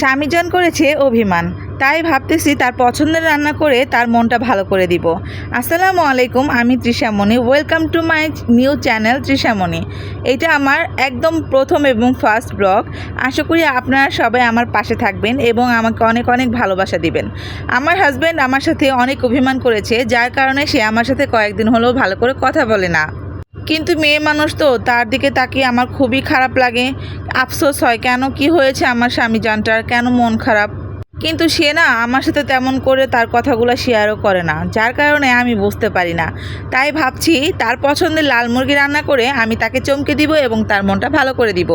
স্বামীজন করেছে অভিমান। তাই ভাবতেছি তার পছন্দের রান্না করে তার মনটা ভালো করে দিব। আসসালামু আলাইকুম, আমি Trishamoni welcome to my new channel Trishamoni এটা আমার একদম প্রথম এবং ফার্স্ট ব্লগ আশা করি আপনারা সবাই আমার পাশে থাকবেন এবং আমাকে অনেক অনেক ভালোবাসা দিবেন। আমার হাজব্যান্ড আমার সাথে অনেক অভিমান করেছে, যার কারণে সে আমার সাথে কয়েকদিন হলেও ভালো করে কথা বলে না। কিন্তু মেয়ে মানুষ তো, তার দিকে তাকিয়ে আমার খুবই খারাপ লাগে। আফসোস হয়, কেন কি হয়েছে আমার স্বামী জানটার কেন মন খারাপ? কিন্তু সে না আমার সাথে তেমন করে তার কথাগুলো শেয়ারও করে না, যার কারণে আমি বুঝতে পারি না। তাই ভাবছি, তার পছন্দের লাল মুরগি রান্না করে আমি তাকে চমকে দিব এবং তার মনটা ভালো করে দিব।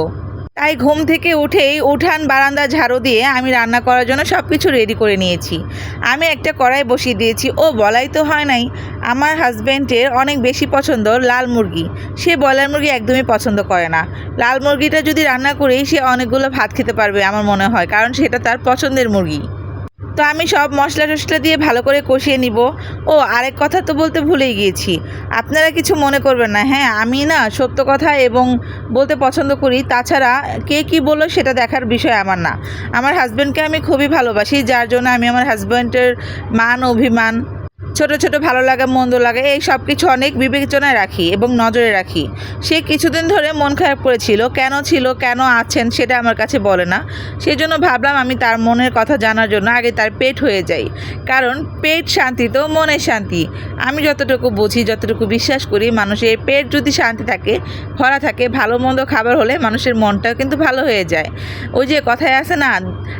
তাই ঘুম থেকে উঠেই উঠান, বারান্দা, ঝাড়ু দিয়ে আমি রান্না করার জন্য সব কিছু রেডি করে নিয়েছি। আমি একটা কড়াই বসিয়ে দিয়েছি। ও বলাই তো হয় নাই। আমার হাজব্যান্ডের অনেক বেশি পছন্দ লাল মুরগি। সে বয়লার মুরগি একদমই পছন্দ করে না। লাল মুরগিটা যদি রান্না করেই সে অনেকগুলো ভাত খেতে পারবে আমার মনে হয়, কারণ সেটা তার পছন্দের মুরগি। তো আমি সব মশলা টসলা দিয়ে ভালো করে কষিয়ে নিব। ও, আরেক কথা তো বলতে ভুলেই গিয়েছি। আপনারা কিছু মনে করবেন না হ্যাঁ আমি না সত্য কথা এবং বলতে পছন্দ করি। তাছাড়া কে কি বলল সেটা দেখার বিষয় আমার না। আমার হাজব্যান্ডকে আমি খুবই ভালোবাসি, যার জন্য আমি আমার হাজব্যান্ডের মান, অভিমান ছোট ছোট ভালো লাগা, মন্দ লাগা, এই সব কিছু অনেক বিবেচনায় রাখি এবং নজরে রাখি। সে কিছুদিন ধরে মন খারাপ করেছিল, কেন ছিল, কেন আছেন সেটা আমার কাছে বলে না। সেই জন্য ভাবলাম আমি তার মনের কথা জানার জন্য আগে তার পেট হয়ে যাই। কারণ পেট শান্তি তো মনের শান্তি। আমি যতটুকু বুঝি, যতটুকু বিশ্বাস করি, মানুষের পেট যদি শান্তি থাকে, ভরা থাকে, ভালো মন্দ খাবার হলে মানুষের মনটাও কিন্তু ভালো হয়ে যায়। ওই যে কথায় আছে না,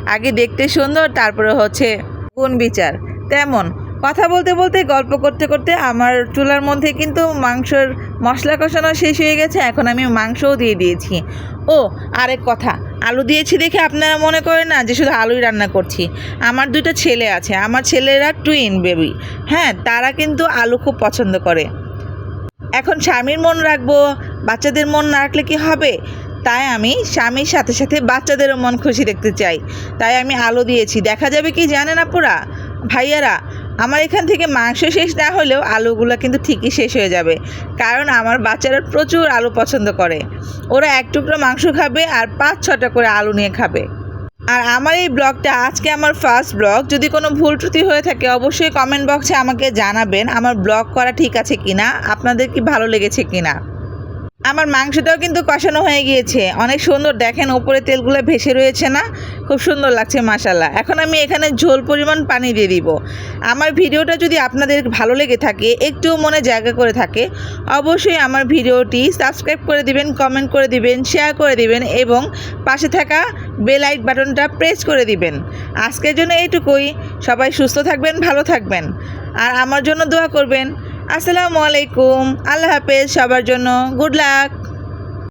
আগে দেখতে সুন্দর, তারপরে হচ্ছে গুণ বিচার। তেমন। কথা বলতে বলতে, গল্প করতে করতে আমার চুলার মধ্যে কিন্তু মাংসর মশলা কষানো শেষ হয়ে গেছে। এখন আমি মাংসও দিয়ে দিয়েছি। ও, আরেক কথা, আলু দিয়েছি দেখে আপনারা মনে করেন না যে শুধু আলুই রান্না করছি। আমার দুটো ছেলে আছে, আমার ছেলেরা টুইন বেবি। হ্যাঁ তারা কিন্তু আলু খুব পছন্দ করে। এখন স্বামীর মন রাখব, বাচ্চাদের মন না রাখলে কি হবে? তাই আমি স্বামীর সাথে সাথে বাচ্চাদেরও মন খুশি দেখতে চাই। তাই আমি আলো দিয়েছি। দেখা যাবে কি জানেন আপুরা, ভাইয়ারা আমার এখান থেকে মাংস শেষ না হলেও আলুগুলো কিন্তু ঠিকই শেষ হয়ে যাবে। কারণ আমার বাচ্চারা প্রচুর আলু পছন্দ করে। ওরা এক টুকরো মাংস খাবে আর পাঁচ ছটা করে আলু নিয়ে খাবে। আর আমার এই ব্লগটা আজকে আমার ফার্স্ট ব্লগ। যদি কোনো ভুল ত্রুটি হয়ে থাকে অবশ্যই কমেন্ট বক্সে আমাকে জানাবেন, আমার ব্লগ করা ঠিক আছে কিনা, আপনাদের কি ভালো লেগেছে কিনা। আমার মাংসটাও কিন্তু কষানো হয়ে গিয়েছে। অনেক সুন্দর। দেখেন, ওপরে তেলগুলো ভেসে রয়েছে না? খুব সুন্দর লাগছে মাসাল্লাহ এখন আমি এখানে ঝোল পরিমাণ পানি দিয়ে দিব। আমার ভিডিওটা যদি আপনাদের ভালো লেগে থাকে একটু মনে জায়গা করে থাকে, অবশ্যই আমার ভিডিওটি সাবস্ক্রাইব করে দিবেন, কমেন্ট করে দিবেন, শেয়ার করে দিবেন এবং পাশে থাকা বেল আইট বাটনটা প্রেস করে দিবেন। আজকের জন্য এইটুকুই। সবাই সুস্থ থাকবেন, ভালো থাকবেন। আর আমার জন্য দোয়া করবেন আসসালামু আলাইকুম। আল্লাহ হাফেজ সবার জন্য গুড লাক